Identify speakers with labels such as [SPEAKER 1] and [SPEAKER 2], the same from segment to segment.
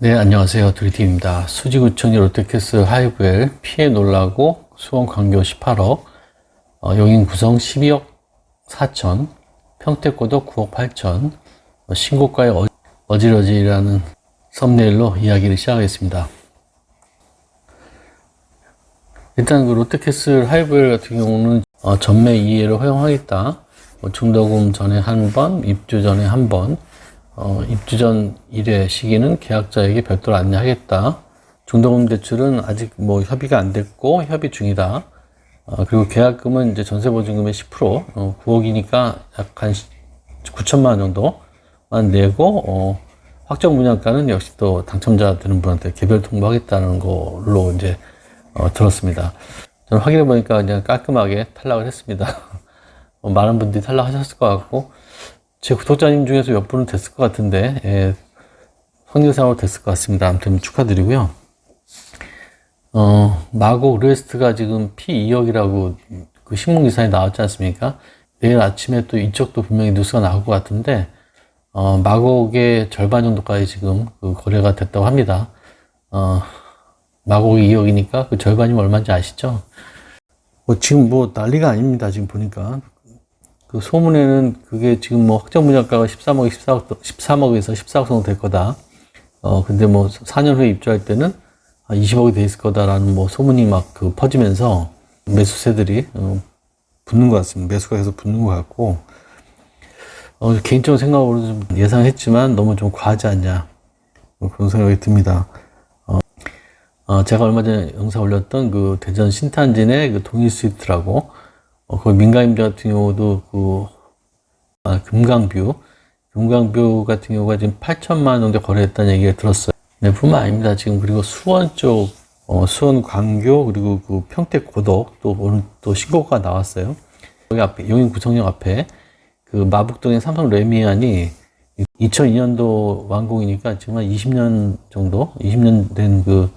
[SPEAKER 1] 네, 안녕하세요. 드리팀입니다. 수지구청이 롯데캐스 하이브엘 피해 놀라고 수원 광교 18억, 어, 용인 구성 12억 4천, 평택고도 9억 8천, 어, 신고가의 어, 어질어질이라는 썸네일로 이야기를 시작하겠습니다. 일단 그 롯데캐슬 하이브엘 같은 경우는 어, 전매 이해를 허용하겠다. 뭐 중도금 전에 한 번, 입주 전에 한 번, 어, 입주 전 1회 시기는 계약자에게 별도로 안내하겠다. 중도금 대출은 아직 뭐 협의가 안 됐고 협의 중이다. 어, 그리고 계약금은 이제 전세 보증금의 10%, 어, 9억이니까 약 한 9천만 원 정도만 내고, 어, 확정 분양가는 역시 또 당첨자 되는 분한테 개별 통보하겠다는 걸로 이제 어, 들었습니다. 저는 확인해 보니까 그냥 깔끔하게 탈락을 했습니다. 어, 많은 분들이 탈락하셨을 것 같고, 제 구독자님 중에서 몇 분은 됐을 것 같은데, 예, 확률상으로 됐을 것 같습니다. 아무튼 축하드리고요. 어, 마곡 리스트가 지금 P2억이라고 그 신문기사에 나왔지 않습니까? 내일 아침에 또 이쪽도 분명히 뉴스가 나올 것 같은데, 어, 마곡의 절반 정도까지 지금 그 거래가 됐다고 합니다. 어, 마곡이 2억이니까 그 절반이면 얼마인지 아시죠? 뭐 지금 뭐 난리가 아닙니다. 지금 보니까. 그 소문에는 그게 지금 뭐 확정 분 양가가 13억, 14억, 13억에서 14억 정도 될 거다. 어, 근데 뭐 4년 후에 입주할 때는 20억이 돼 있을 거다라는 뭐 소문이 막 그 퍼지면서 매수세들이 어, 붙는 것 같습니다. 매수가 계속 붙는 것 같고, 어, 개인적으로 생각으로 좀 예상했지만 너무 좀 과하지 않냐. 뭐 그런 생각이 듭니다. 어, 제가 얼마 전에 영상 올렸던 그 대전 신탄진의 그 동일 스위트라고, 어, 그 민간임대 같은 경우도 그, 아, 금강뷰, 금강뷰 같은 경우가 지금 8천만 원 정도 거래했다는 얘기가 들었어요. 네, 뿐만 아닙니다. 지금 그리고 수원 쪽, 어, 수원 광교, 그리고 그 평택 고덕, 또 오늘 또 신고가 나왔어요. 여기 앞에, 용인 구청역 앞에 그 마북동의 삼성 레미안이 2002년도 완공이니까 지금 한 20년 정도, 20년 된 그,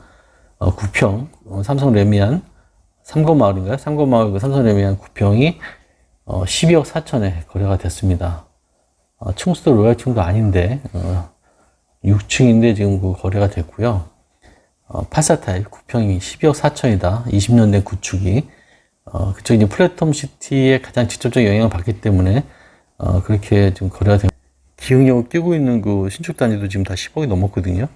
[SPEAKER 1] 어, 구평, 어, 삼성 레미안, 삼거마을인가요? 삼거마을 그 삼성 레미안 구평이 어, 12억 4천에 거래가 됐습니다. 어, 층수도 로얄층도 아닌데, 어, 6층인데 지금 그 거래가 됐고요. 어, 84타일 구평이 12억 4천이다. 20년 된 구축이. 어, 그쪽 이제 플랫폼 시티에 가장 직접적 영향을 받기 때문에, 어, 그렇게 지금 거래가 된, 기흥역을 끼고 있는 그 신축 단지도 지금 다 10억이 넘었거든요.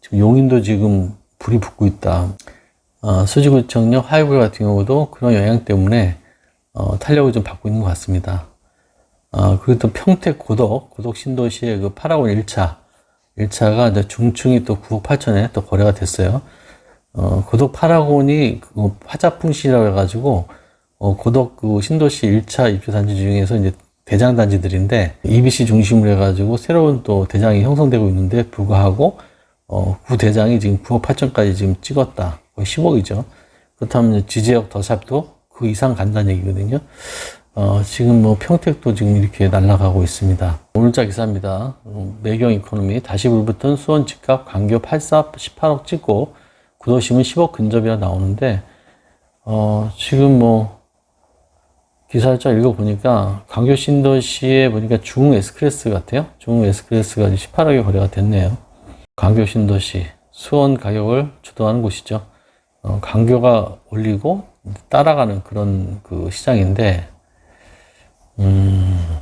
[SPEAKER 1] 지금 용인도 지금 불이 붙고 있다. 어, 수지구청역 하이브리 같은 경우도 그런 영향 때문에 어, 탄력을 좀 받고 있는 것 같습니다. 어, 그리고 또 평택 고덕, 고덕 신도시의 그 파라곤 1차, 1차가 이제 중층이 또 9억 8천에 또 거래가 됐어요. 어, 고덕 파라곤이 그 화자풍시라고 해가지고, 어, 고덕 그 신도시 1차 입주 단지 중에서 이제 대장 단지들인데, EBC 중심으로 해가지고 새로운 또 대장이 형성되고 있는데 불구하고, 어, 구 대장이 지금 9억 8천까지 지금 찍었다. 거의 10억이죠. 그렇다면 지지역 더샵도 그 이상 간다는 얘기거든요. 어, 지금 뭐 평택도 지금 이렇게 날아가고 있습니다. 오늘자 기사입니다. 어, 매경 이코노미 다시 불붙은 수원 집값 강교 84 18억 찍고 구도심은 10억 근접이라 나오는데 어, 지금 뭐 기사를 쫙 읽어보니까 강교 신도시에 보니까 중 S클래스 같아요. 중 S클래스가 18억에 거래가 됐네요. 강교 신도시 수원 가격을 주도하는 곳이죠. 어, 강교가 올리고 따라가는 그런 그 시장인데 음,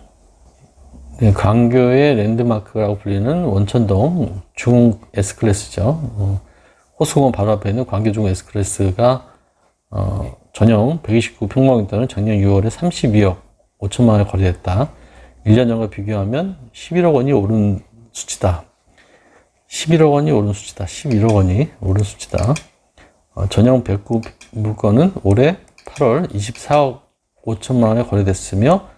[SPEAKER 1] 네, 광교의 랜드마크라고 불리는 원천동 중 S클래스죠. 어, 호수공원 바로 앞에 있는 광교 중 S클래스가 어, 전용 129평방미터는 작년 6월에 32억 5천만 원에 거래됐다. 1년 전과 비교하면 11억 원이 오른 수치다. 11억 원이 오른 수치다. 11억 원이 오른 수치다. 어, 전용 109 물건은 올해 8월 24억 5천만 원에 거래됐으며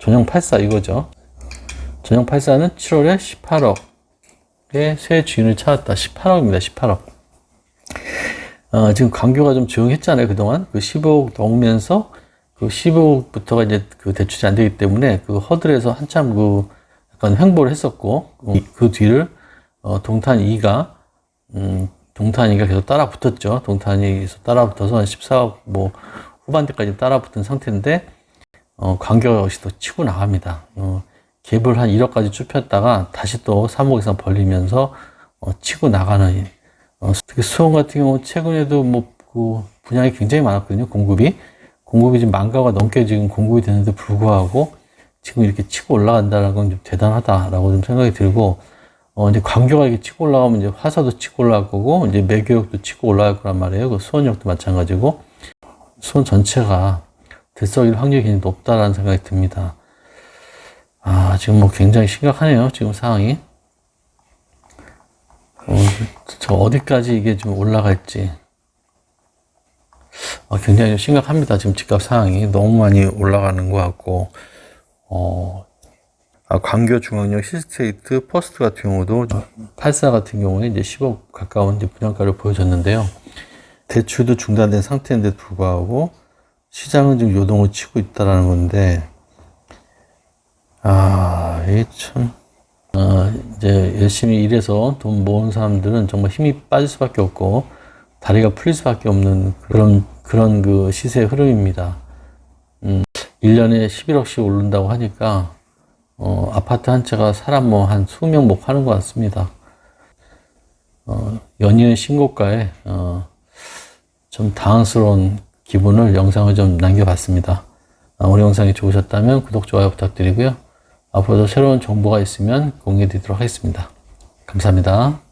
[SPEAKER 1] 전용 84 이거죠. 전용 84는 7월에 18억의 새 주인을 찾았다. 18억입니다. 18억. 어, 지금 광교가 좀 조용했잖아요. 그동안. 그 15억 넘으면서 그 15억부터가 이제 그 대출이 안 되기 때문에 그 허들에서 한참 그 약간 횡보를 했었고 어, 그 뒤를 어, 동탄 2가 음, 동탄 2가 계속 따라 붙었죠. 동탄이 따라 붙어서 한 14억 뭐 후반대까지 따라 붙은 상태인데 어, 광교가 역시 또 치고 나갑니다. 어, 갭을 한 1억까지 좁혔다가 다시 또 3억 이상 벌리면서 어, 치고 나가는 어, 특히 수원 같은 경우 최근에도 뭐 그 분양이 굉장히 많았거든요. 공급이 공급이 지금 만 가가 넘게 지금 공급이 되는데 불구하고 지금 이렇게 치고 올라간다는 건 좀 대단하다라고 좀 생각이 들고 어 이제 광교가 이렇게 치고 올라가면 이제 화사도 치고 올라갈 거고 이제 매교역도 치고 올라갈 거란 말이에요. 그 수원역도 마찬가지고 수원 전체가 들썩일 확률이 굉장히 높다라는 생각이 듭니다. 아 지금 뭐 굉장히 심각하네요. 지금 상황이. 어, 저 어디까지 이게 좀 올라갈지. 어, 굉장히 좀 심각합니다. 지금 집값 상황이 너무 많이 올라가는 것 같고, 어, 아, 광교 중앙역 힐스테이트 퍼스트 같은 경우도 84 같은 경우에 이제 10억 가까운 이제 분양가를 보여줬는데요. 대출도 중단된 상태인데 불구하고 시장은 지금 요동을 치고 있다라는 건데, 아, 이게 참, 어, 이제 열심히 일해서 돈 모은 사람들은 정말 힘이 빠질 수밖에 없고, 다리가 풀릴 수밖에 없는 그런, 그런 그 시세의 흐름입니다. 음, 1년에 11억씩 오른다고 하니까, 어, 아파트 한 채가 사람 뭐 한 수명 못 파는 것 같습니다. 어, 연이은 신고가에, 어, 좀 당황스러운 기분을 영상을 좀 남겨봤습니다. 아, 오늘 영상이 좋으셨다면 구독, 좋아요 부탁드리고요. 앞으로도 새로운 정보가 있으면 공유해 드리도록 하겠습니다. 감사합니다.